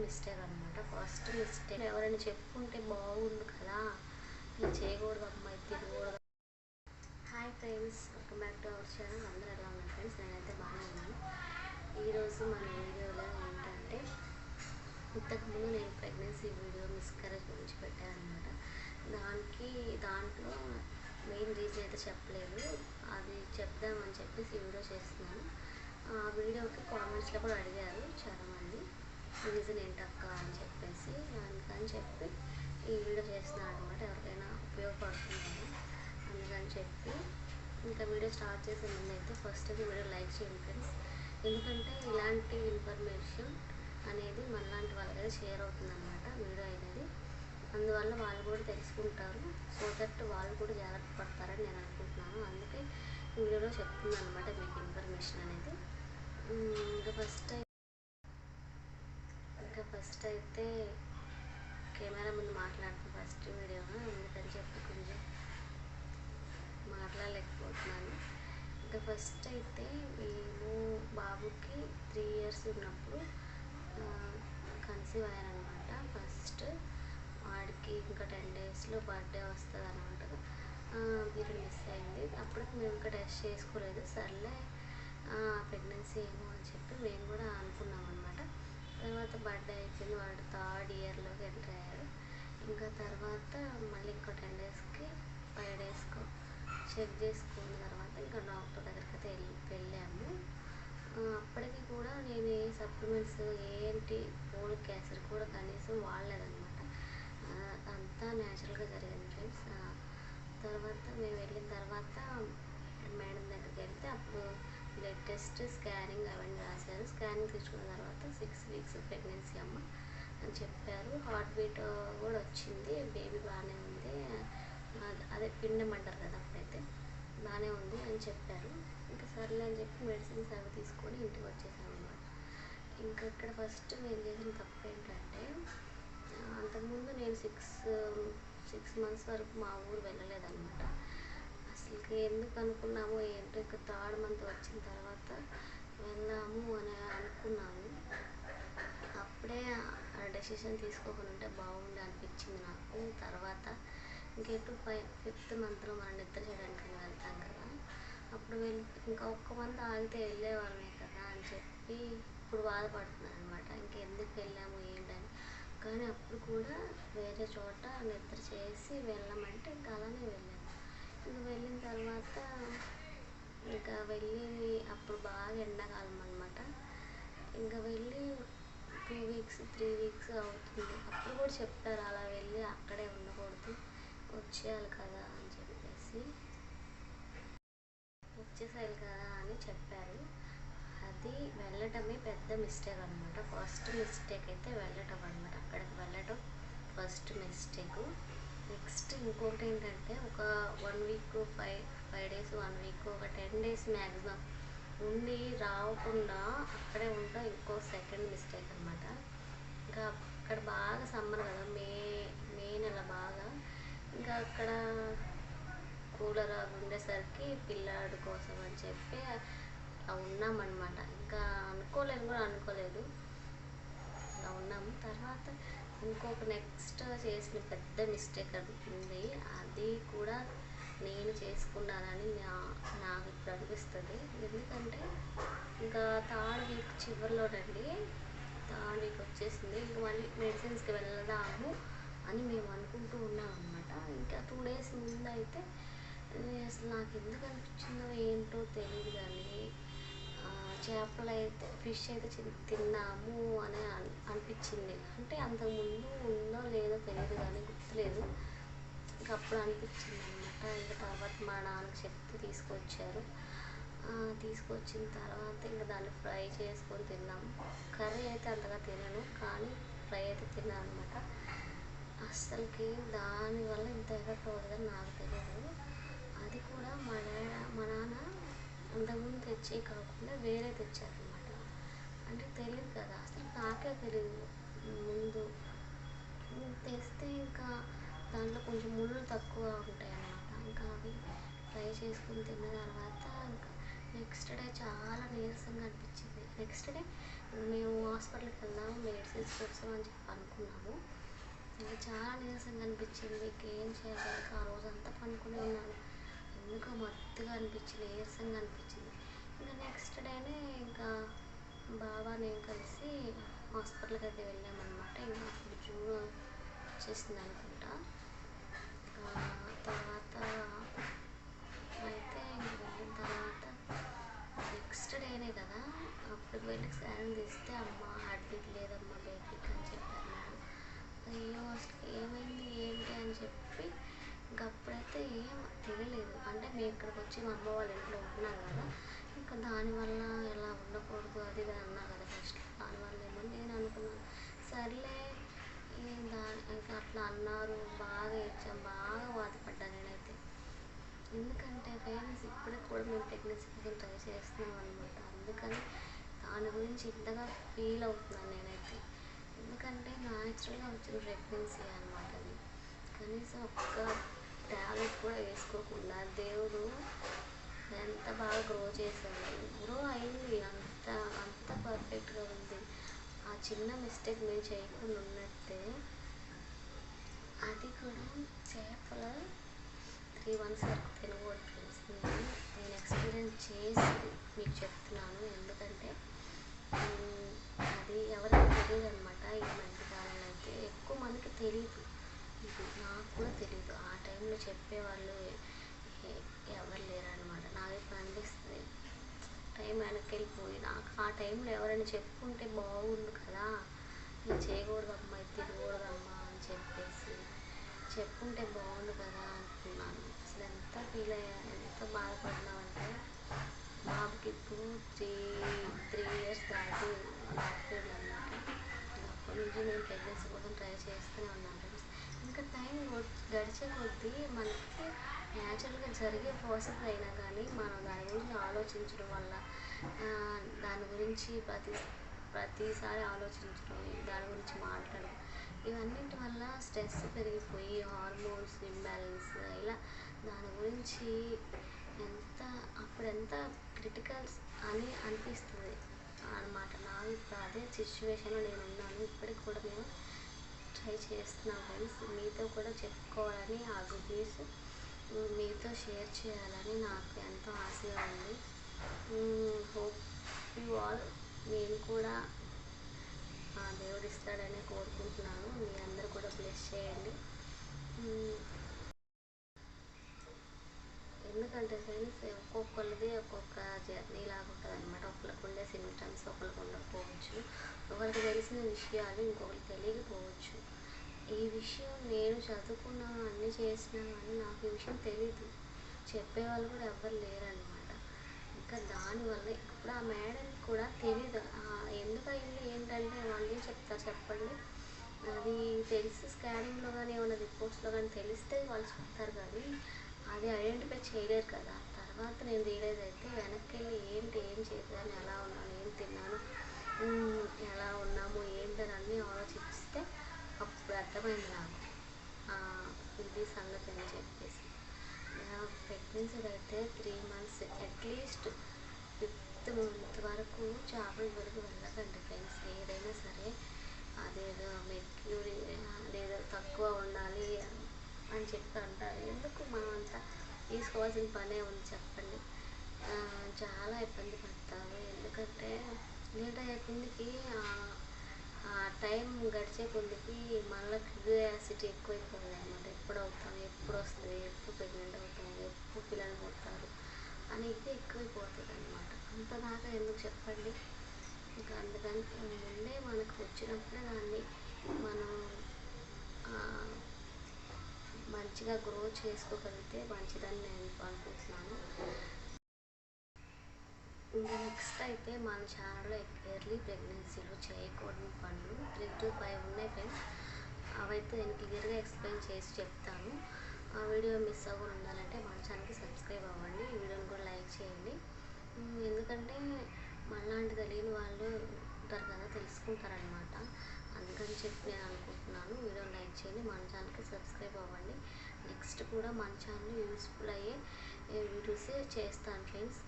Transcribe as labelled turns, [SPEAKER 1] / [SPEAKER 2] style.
[SPEAKER 1] Mistake అనమాట first mistake ఎవరైనా చెప్పుకుంటే బాగుండు కదా. ఇది చేయకూడదు అమ్మాయి తిరగకూడదు hi friends welcome back to our channel అందరూ ఎలా ఉన్నారు ఫ్రెండ్స్ నేనైతే బాగానే ఉన్నాను. ఈరోజు మన వీడియోలో ఏంటంటే ఇంతకుముందు నేను ప్రెగ్నెన్సీ వీడియో మిస్కరేజ్ గురించి పెట్టాను అనమాట దానికి దాంట్లో మెయిన్ రీజన్ అయితే చెప్పలేదు. అది చెప్దామని చెప్పేసి వీడియో చేస్తున్నాను. ఆ వీడియోకి కామెంట్స్లో కూడా అడిగారు చాలామంది రీజన్ ఏంటక్క అని చెప్పేసి అందుకని చెప్పి ఈ వీడియో చేస్తున్నాను అనమాట ఎవరికైనా ఉపయోగపడుతుంది అందుకని చెప్పి ఇంకా వీడియో స్టార్ట్ చేసే ముందు అయితే ఫస్ట్ అయితే వీడియో లైక్ చేయండి ఫ్రెండ్స్. ఎందుకంటే ఇలాంటి ఇన్ఫర్మేషన్ అనేది మనలాంటి వాళ్ళకైతే షేర్ అవుతుంది అనమాట వీడియో అనేది. అందువల్ల వాళ్ళు కూడా తెలుసుకుంటారు. సో దట్ వాళ్ళు కూడా జాగ్రత్త పడతారని నేను అనుకుంటున్నాను. అందుకే వీడియోలో చెప్తున్నాను అనమాట మీకు ఇన్ఫర్మేషన్ అనేది. ఇంకా ఫస్ట్ ఫస్ట్ అయితే కెమెరా ముందు మాట్లాడుతాను ఫస్ట్ వీడియో అందుకని చెప్పి కొంచెం మాట్లాడలేకపోతున్నాను. ఇంకా ఫస్ట్ అయితే మేము బాబుకి త్రీ ఇయర్స్ ఉన్నప్పుడు కన్సీవ్ అయ్యారనమాట. ఫస్ట్ వాడికి ఇంకా టెన్ డేస్లో బర్త్డే వస్తుంది అనమాట మీరు మిస్ అయింది. అప్పటికి మేము ఇంకా టెస్ట్ చేసుకోలేదు. సర్లే ప్రెగ్నెన్సీ ఏమో అని చెప్పి మేము కూడా అనుకున్నాం అనమాట తర్వాత బర్త్డే అయిపోయింది వాడు థర్డ్ ఇయర్లోకి ఎంటర్ అయ్యాడు. ఇంకా తర్వాత మళ్ళీ ఇంకో టెన్ డేస్కి ఫైవ్ డేస్కు చెక్ చేసుకున్న తర్వాత ఇంకా డాక్టర్ దగ్గరికి అయితే వెళ్ళి వెళ్ళాము. అప్పటికి కూడా నేను ఏ సప్లిమెంట్స్ ఏంటి ఫోలిక్ యాసిడ్ కూడా కనీసం వాడలేదన్నమాట. అంతా న్యాచురల్గా జరిగింది ఫ్రెండ్స్ తర్వాత మేము వెళ్ళిన తర్వాత మేడం దగ్గరికి వెళ్తే అప్పుడు బ్లడ్ టెస్ట్ స్కానింగ్ అవన్నీ రాశారు. స్కానింగ్ తీసుకున్న తర్వాత సిక్స్ వీక్స్ ప్రెగ్నెన్సీ అమ్మ అని చెప్పారు. హార్ట్ బీట్ కూడా వచ్చింది. బేబీ బాగానే ఉంది. అదే పిండం అంటారు కదా అప్పుడైతే. బాగానే ఉంది అని చెప్పారు. ఇంకా సర్లే అని చెప్పి మెడిసిన్స్ అవి తీసుకొని ఇంటికి వచ్చేసాము అనమాట ఇంకా ఇక్కడ ఫస్ట్ నేను చేసిన తప్పు ఏంటంటే అంతకుముందు నేను సిక్స్ సిక్స్ మంత్స్ వరకు మా ఊరు వెళ్ళలేదన్నమాట. అసలుకి ఎందుకు అనుకున్నామో ఏంటో ఇక థర్డ్ మంత్ వచ్చిన తర్వాత వెళ్దాము అని అనుకున్నాము అప్పుడే ఆ డెసిషన్ తీసుకోకుండా ఉంటే బాగుండే అనిపించింది నాకు. తర్వాత ఇంకెటు ఫై ఫిఫ్త్ మంత్లో మనం నిద్ర చేయడానికి వెళ్తాం కదా అప్పుడు వెళ్ళి ఇంకా ఒక్క మంత్ ఆగితే వెళ్ళేవాళ్ళమే కదా అని చెప్పి ఇప్పుడు బాధపడుతున్నాను అనమాట ఇంకెందుకు వెళ్ళాము ఏంటని. కానీ అప్పుడు కూడా వేరే చోట నిద్ర చేసి వెళ్ళమంటే ఇంకా అలానే వెళ్ళాము వెళ్ళిన తర్వాత ఇంకా వెళ్ళి అప్పుడు బాగా ఎండాకాలం అనమాట ఇంకా వెళ్ళి టూ వీక్స్ త్రీ వీక్స్ అవుతుంది. అప్పుడు కూడా చెప్తారు అలా వెళ్ళి అక్కడే ఉండకూడదు. వచ్చేయాలి కదా అని చెప్పేసి వచ్చేసేయాలి కదా అని చెప్పారు. అది వెళ్ళటమే పెద్ద మిస్టేక్ అనమాట ఫస్ట్ మిస్టేక్ అయితే వెళ్ళటం అనమాట అక్కడికి వెళ్ళటం ఫస్ట్ మిస్టేక్ నెక్స్ట్ ఇంకోటి ఏంటంటే ఒక one week five five days one week ఒక టెన్ డేస్ మ్యాక్సిమం ఉండి రాకుండా అక్కడే ఉండడం ఇంకో సెకండ్ మిస్టేక్ అనమాట ఇంకా అక్కడ బాగా సమ్మర్ కదా మే మే నెల బాగా. ఇంకా అక్కడ కూలర్ అవి ఉండేసరికి పిల్లాడు కోసం అని చెప్పి అలా ఉన్నామన్నమాట ఇంకా అనుకోలేదు కూడా అనుకోలేదు. అలా ఉన్నాము తర్వాత ఇంకొక నెక్స్ట్ చేసిన పెద్ద మిస్టేక్ ఉంది. అది కూడా నేను చేసుకున్నానని నా నాకు ఇప్పుడు అనిపిస్తుంది. ఎందుకంటే ఇంకా థర్డ్ వీక్ చివరిలోనండి. థర్డ్ వీక్ వచ్చేసింది. ఇంక మళ్ళీ మెడిసిన్స్కి వెళ్దాము అని మేము అనుకుంటూ ఉన్నాం అనమాట ఇంకా టూ డేస్ ముందు అయితే అసలు నాకు ఎందుకు అనిపించిందో ఏంటో తెలియదు కానీ చేపలు అయితే ఫిష్ అయితే తిన్నాము అని అనిపించింది. అంటే అంతకుముందు ఉందో లేదో తెలియదు కానీ గుర్తులేదు. ఇంకా అప్పుడు అనిపించింది అనమాట ఇంకా తర్వాత మా నాన్నకి చెప్తే తీసుకొచ్చారు. తీసుకొచ్చిన తర్వాత ఇంకా దాన్ని ఫ్రై చేసుకొని తిన్నాము. కర్రీ అయితే అంతగా తినను కానీ ఫ్రై అయితే తిన్నాను అనమాట అస్సలకి దానివల్ల ఇంత ఎఫెక్ట్ అవుతుందని నాకు తెలియదు. అది కూడా మా తెచ్చే కాకుండా వేరే తెచ్చారనమాట అంటే తెలియదు కదా అసలు నాకే తెలియదు ముందు తెస్తే ఇంకా దాంట్లో కొంచెం ముళ్ళు తక్కువ ఉంటాయి అన్నమాట ఇంకా అవి ఫ్రై చేసుకుని తిన్న తర్వాత ఇంకా నెక్స్ట్ డే చాలా నీరసంగా అనిపించింది. నెక్స్ట్ డే మేము హాస్పిటల్కి వెళ్దాం మెడిసిన్స్ కోసం అని చెప్పి అనుకున్నాము. ఇంకా చాలా నీరసంగా అనిపించింది. ఏం చేయాలి? ఆ రోజంతా పనుకునే ఉన్నాను. ఎందుకో మత్తుగా అనిపించింది నీరసంగా అనిపించింది. నెక్స్ట్ డేనే ఇంకా బాబా నేను కలిసి హాస్పిటల్కి అయితే వెళ్ళామన్నమాట. ఇంకా అప్పుడు జూన్ వచ్చేసింది అనుకుంటా. తర్వాత అయితే ఇంక వెళ్ళిన తర్వాత నెక్స్ట్ డేనే కదా అప్పుడు వెళ్ళి స్కాన్ తీస్తే అమ్మ అడ్మిట్ లేదమ్మా బేబీకి అని చెప్పారు అయ్యో అసలు ఏమైంది ఏంటి అని చెప్పి ఇంకప్పుడైతే ఏం తెలియలేదు. అంటే మేము ఇక్కడికి వచ్చి మా అమ్మ వాళ్ళ ఇంట్లో ఉంటున్నాం కదా దానివల్ల ఎలా ఉండకూడదు అది ఇది అన్నా కదా ఫస్ట్ దానివల్ల ఏమో నేను అనుకున్నాను. సర్లే దాని ఇంకా అట్లా అన్నారు బాగా ఏడ్చాం బాగా బాధపడ్డాను నేనైతే. ఎందుకంటే పేరెంట్స్ ఇప్పటికి కూడా మేము ప్రెగ్నెన్సీ కోసం ట్రై చేస్తున్నాం అనమాట అందుకని దాని గురించి ఇంతగా ఫీల్ అవుతున్నాను నేనైతే. ఎందుకంటే న్యాచురల్గా వచ్చిన ప్రెగ్నెన్సీ అనమాట అది. కనీసం ఒక్క ట్యాబ్లెట్ కూడా వేసుకోకుండా దేవుడు ఎంత బాగా గ్రో చేశాడు గ్రో అయింది. అంత అంత పర్ఫెక్ట్గా ఉంది. ఆ చిన్న మిస్టేక్ మేము చేయకుండా ఉన్నట్టే అది కూడా చేపల త్రీ మంత్స్ వరకు తినకూడదు ఫ్రెండ్స్ నేను నేను ఎక్స్పీరియన్స్ చేసి మీకు చెప్తున్నాను. ఎందుకంటే అది ఎవరికి తెలియదు అనమాట ఈ మధ్యకాలంలో అయితే ఎక్కువ మందికి తెలియదు ఇది నాకు కూడా తెలియదు ఆ టైంలో చెప్పేవాళ్ళు ఎ- ఎవరు లేరు అనమాట నాకు ఇప్పుడు అనిపిస్తుంది టైం వెనక్కి వెళ్ళిపోయి నాకు ఆ టైంలో ఎవరైనా చెప్పుకుంటే బాగుండు కదా. ఇది చేయకూడదమ్మా ఇది తినకూడదమ్మా అని చెప్పేసి చెప్పుంటే బాగుండు కదా అనుకున్నాను అసలు ఎంత ఫీల్ అయ్యా ఎంత బాధపడినామంటే బాబుకి ఇప్పుడు త్రీ త్రీ ఇయర్స్ దాటి దాటిపోయింది అనమాట అప్పటి నుంచి నేను ప్రెగ్నెన్సీ కోసం ట్రై చేస్తూనే ఉన్నాను ఫ్రెండ్స్. ఇంకా టైం గడిచే కొద్దీ మనకి న్యాచురల్గా జరిగే ప్రాసెస్ అయినా కానీ మనం దాని గురించి ఆలోచించడం వల్ల దాని గురించి ప్రతి ప్రతిసారి ఆలోచించడం దాని గురించి మాట్లాడడం ఇవన్నిటి వల్ల స్ట్రెస్ పెరిగిపోయి హార్మోన్స్ ఇంబ్యాలెన్స్ ఇలా దాని గురించి ఎంత అప్పుడు ఎంత క్రిటికల్స్ అని అనిపిస్తుంది. అనమాట నాకు ఇప్పుడు అదే సిచ్యువేషన్లో నేను ఉన్నాను ఇప్పటికి కూడా నేను ట్రై చేస్తున్నాను ఫ్రెండ్స్. మీతో కూడా చెప్పుకోవాలని ఆ గుడ్ మీతో షేర్ చేయాలని నాకు ఎంతో ఆశగా ఉంది. హోప్ యూ ఆల్ నేను కూడా ఆ దేవుడు ఇస్తాడని కోరుకుంటున్నాను. మీ అందరూ కూడా బ్లెస్ చేయండి. Mm. ఎందుకంటే ఫ్రెండ్స్ ఒక్కొక్కరిది ఒక్కొక్క జర్నీ లాగా ఉంటుంది అనమాట ఒకరికి ఉండే సిమ్టమ్స్ ఒకరికి ఉండకపోవచ్చు. ఒకరికి తెలిసిన విషయాలు ఇంకొకరికి తెలియకపోవచ్చు. ఈ విషయం నేను చదువుకున్నాను అన్నీ చేసినా కానీ నాకు ఈ విషయం తెలియదు చెప్పేవాళ్ళు కూడా ఎవరు లేరనమాట ఇంకా దానివల్ల ఇప్పుడు ఆ మేడంకి కూడా తెలియదు ఎందుకు అయింది ఏంటంటే వాళ్ళు చెప్తారు చెప్పండి. అది తెలిసి స్కానింగ్లో కానీ ఏమైనా రిపోర్ట్స్లో కానీ తెలిస్తే వాళ్ళు చెప్తారు కానీ అది ఐడెంటిఫై చేయలేరు కదా. తర్వాత నేను తీయలేదైతే వెనక్కి వెళ్ళి ఏంటి ఏం చేశాను ఎలా ఉన్నాను ఏం తిన్నాను ఎలా ఉన్నాము ఏంటని అన్నీ ఆలోచిస్తే అప్పుడు అర్థమైంది నాకు. ఇది సంగతి అని చెప్పేసి. ప్రెగ్నెన్సీ అయితే three months at least fifth month వరకు చేపల వరకు వెళ్ళకండి ఫ్రెండ్స్ ఏదైనా సరే అదేదో మెక్యూరి అదేదో తక్కువ ఉండాలి అని చెప్పి అంటారు. ఎందుకు మనం అంత తీసుకోవాల్సిన పనే ఉంది చెప్పండి. చాలా ఇబ్బంది పడతారు. ఎందుకంటే లేట్ అయ్యే కొద్దికి ఆ- టైం గడిచే కొద్దికి మళ్ళీ క్యూరియాసిటీ ఎక్కువైపోతుంది అనమాట ఎప్పుడో వస్తుంది ఎప్పుడు ప్రెగ్నెంట్ అవుతాం ఎప్పుడు పిల్లలు పుడతారు అనేది ఎక్కువైపోతుంది అనమాట అంతదాకా ఎందుకు చెప్పండి? ఇంకా అందుకని ముందే మనకు వచ్చినప్పుడే దాన్ని మనం మంచిగా గ్రో చేసుకోగలిగితే మంచిదని నేను అనుకుంటున్నాను. ఇంకా నెక్స్ట్ అయితే మన ఛానల్లో ఎర్లీ ప్రెగ్నెన్సీలో చేయకూడని పనులు. త్రీ టు ఫైవ్ ఉన్నాయి ఫ్రెండ్స్ అవైతే నేను క్లియర్గా ఎక్స్ప్లెయిన్ చేసి చెప్తాను. ఆ వీడియో మిస్ అవ్వకుండా ఉండాలంటే మన ఛానల్కి సబ్స్క్రైబ్ అవ్వండి ఈ వీడియోని కూడా లైక్ చేయండి ఉమ్, ఎందుకంటే మనలాంటి తెలియని వాళ్ళు ఉంటారు కదా అందుకని చెప్పి నేను అనుకుంటున్నాను వీడియో లైక్ చేయండి మన ఛానల్కి సబ్స్క్రైబ్ అవ్వండి. నెక్స్ట్ కూడా మన ఛానల్ యూస్ఫుల్ అయ్యే వీడియోసే చేస్తాను ఫ్రెండ్స్.